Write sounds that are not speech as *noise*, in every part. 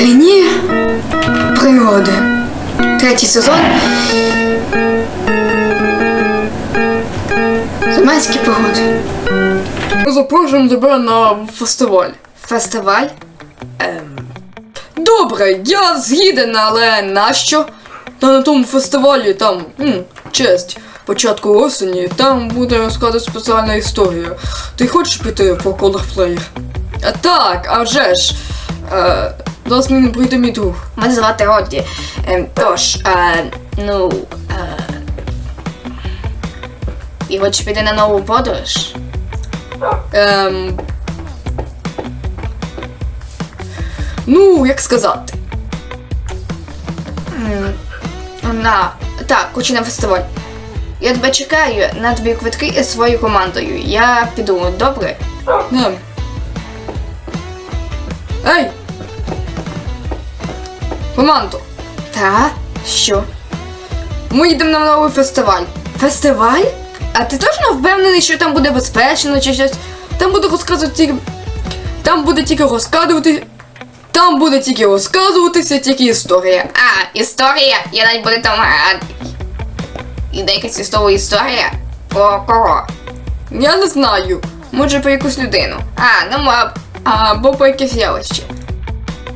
Скрині пригоди. Третій сезон. Заманські пригоди. Ми запрошуємо тебе на фестиваль. Фестиваль. Добре, я згіден, але нащо? Та на тому фестивалі там м, честь. Початку осені, там буде розказувати спеціальна історія. Ти хочеш піти по колорплеєр? Так, а вже ж. Е, зараз мені прийде мій друг. Мене звати Родді. Ем, тож, е, ну. Е, і хочеш піти на нову подорож? Ем... Ну, як сказати. На. Так, хочу на фестиваль. Я тебе чекаю на тобі квитки із своєю командою. Я піду, добре? Не. Ей! Командо, Та? Що? ми їдемо на новий фестиваль. Фестиваль? А ти точно впевнений, що там буде безпечно чи щось? Там буде розказувати тільки. Там буде тільки розказувати. Там буде тільки розказуватися тільки історія. А, історія. Я навіть буду там. Іде якась історія історія? Про кого? Я не знаю. Може про якусь людину. А, ну. Або про якесь явище.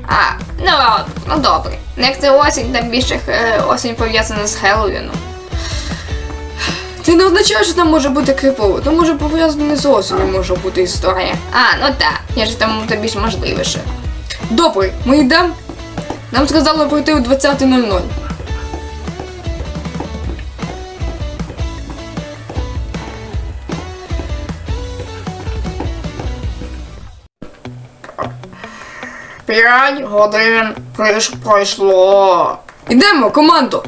А, ну, ну добре. Ну, Як це осінь, там більше е, осінь пов'язана з Хеллоуіном. Це не означає, що там може бути крипово. то може пов'язано з осінню може бути історія. А, ну так. Я ж там це більш можливіше. Добре, ми йдемо. Нам сказали пройти о 20.00. П'ять годин пройшло. Ідемо, командо.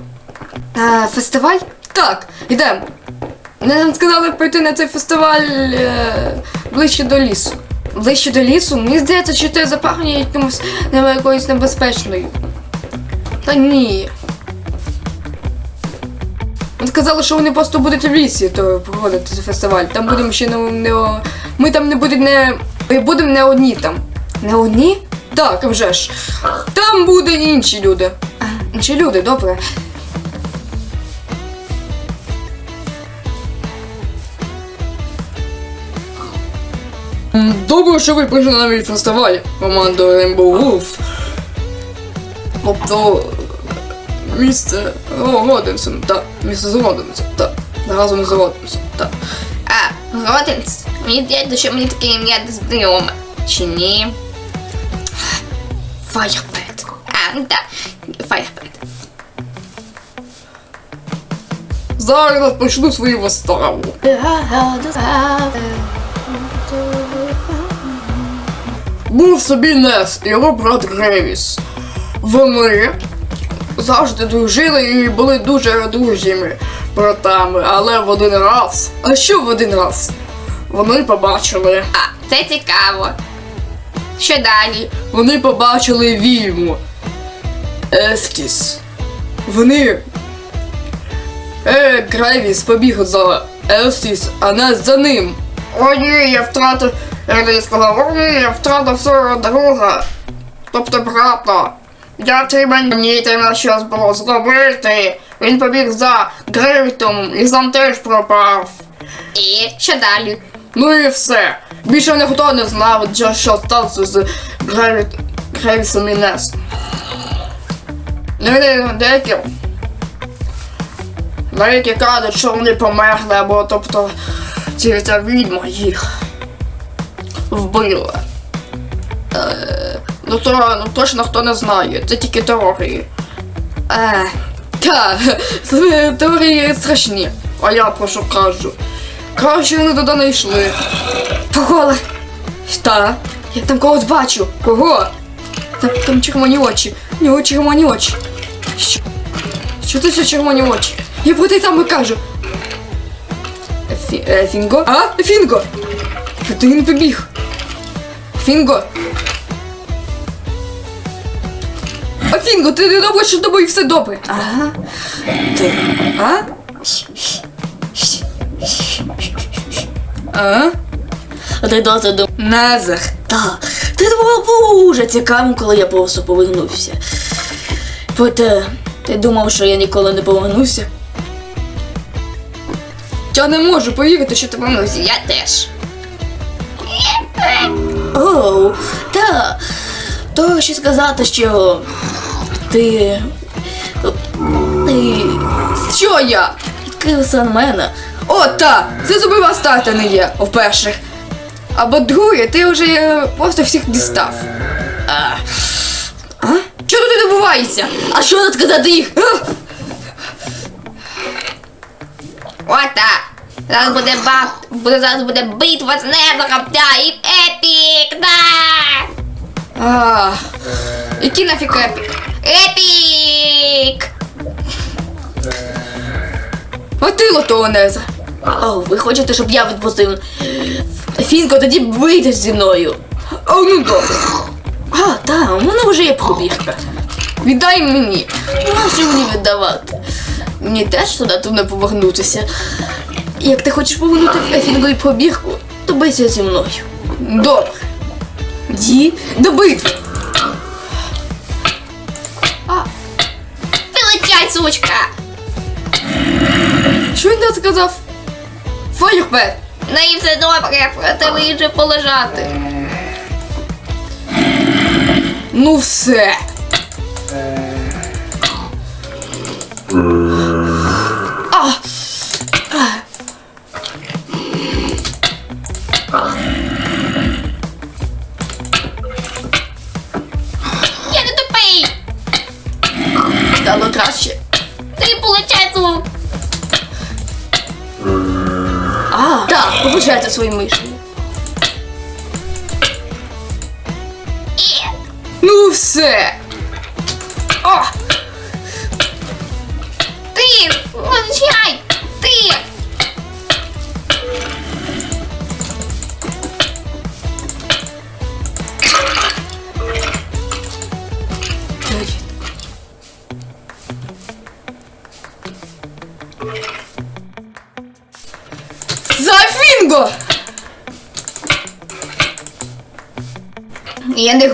А, фестиваль? Так, ідемо. Нам сказали прийти на цей фестиваль е, ближче до лісу. Ближче до лісу? Мені здається, що ти запахне якимось не- якоюсь небезпечною. Та ні. Вони сказали, що вони просто будуть в лісі то проводити цей фестиваль. Там будемо ще не, не ми там не будемо не. Ми будемо не одні там. Не одні? Так, а вже ж. Там будуть інші люди. Інші люди, добре. Добре, що ви прийшли на мій фестиваль, команда Rainbow Wolf. Тобто місце Родинсом, так, місце з Родинсом, так. Разом з Родинсом, так. А, Родинс. Мені здається, що мені таке ім'я знайоме. Чи ні? Фаєрбет. А, ну так. Фаєрбет. Зараз розпочну свою виставу. Був собі Нес і його брат Гревіс. Вони завжди дружили і були дуже дружніми братами, але в один раз. А що в один раз? Вони побачили. А, це цікаво. Що далі? Вони побачили вільму. Естіс. Вони. Е, Гревіс побіг за Естіс, а Нес за ним. О ні, я втратив. Я сказав, о ні, я втратив свого друга. Тобто брата. Я треба мені треба щось було зробити. Він побіг за Гревітом і сам теж пропав. І що далі? Ну і все. Більше ніхто не знав, що сталося з Гревіт... Гревісом і Нес. Ну деякі. Деякі кажуть, що вони померли, або тобто ці ця відьма їх вбила. Е, ну то ну, точно хто не знає, це тільки теорії. Е, це *laughs* теорії страшні. А я про що кажу? Краще вони туди не йшли. Погола. Та. Я там когось бачу. Кого? Там, там червоні очі. У нього червоні очі. Що? Що це за червоні очі? Я про те саме кажу. Фі, е, Фінго? А? Фінго! Куди він побіг? Фінго! А Фінго, ти не думаєш, що з тобою все добре? Ага. Ти, а? А? А ти досить дум. Назар. Так, Ти було дуже цікаво, коли я просто повернувся. Проте, ти думав, що я ніколи не повернуся? Я не можу повірити, що ти повернувся. Я теж. Оу, та. То ще сказати, що ти. Ти Що я? відкрився на мене. О, та! Це зубив Астарта не є, вперше. Або друге, ти вже просто всіх дістав. А, А? Що тут відбувається? а що тут сказати їх? Ота. Зараз буде бат. Буде зараз буде битва з та і епік, да! А, який нафіг епік? Епік! Отило того Неза. Ви хочете, щоб я відпустив? Фінко, тоді вийдеш зі мною. О, ну добре. А, та, у мене вже є пробіжка. Віддай мені. Нащо мені віддавати? Мені теж туди не повернутися. Як ти хочеш повернути Ефінгові пробіжку, то бийся зі мною. Добре. Ді, До битви. Вилучай, сучка! Що він там сказав? Фаєрбет. В неї все добре, проте вийде полежати. Ну все. А, свої миші. Ну все. Я не,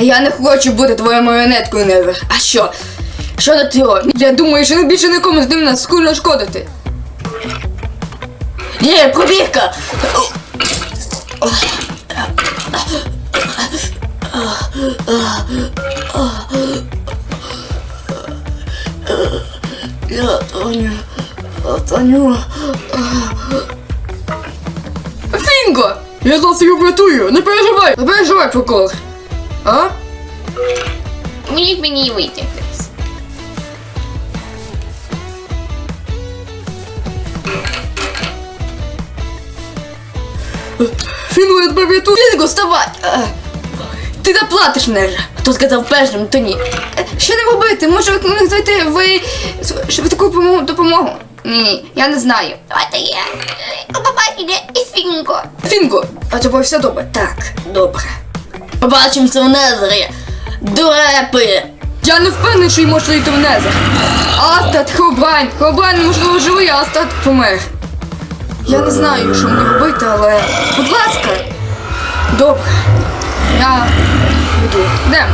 я не хочу бути твоєю маріонеткою, Невер. А що? Що ти робиш? Я думаю, що не більше нікому з ним нас скульно шкодити. Є, пробіжка! Я Таню, Таню. Я зараз його врятую, не переживай! Не переживай, прокол. А? Мені мені витягнись. Фінго, я тебе врятую! Фінго, вставай! Ти заплатиш мене вже. Хто сказав першим, то ні. Е, Що не робити? Може ви ви швидку допомогу- допомогу? Ні, я не знаю. Давайте я. Побачення і фінко. Фінго, а тобою все добре? Так, добре. Побачимося в Незері. Дурепи! Я не впевнений, що й може йти в Незер. Астат, Хобрайн. Хобрайн, можливо, живий, а Астат помер. Я не знаю, що мені робити, але. Будь ласка. Добре. Я йду. В Де?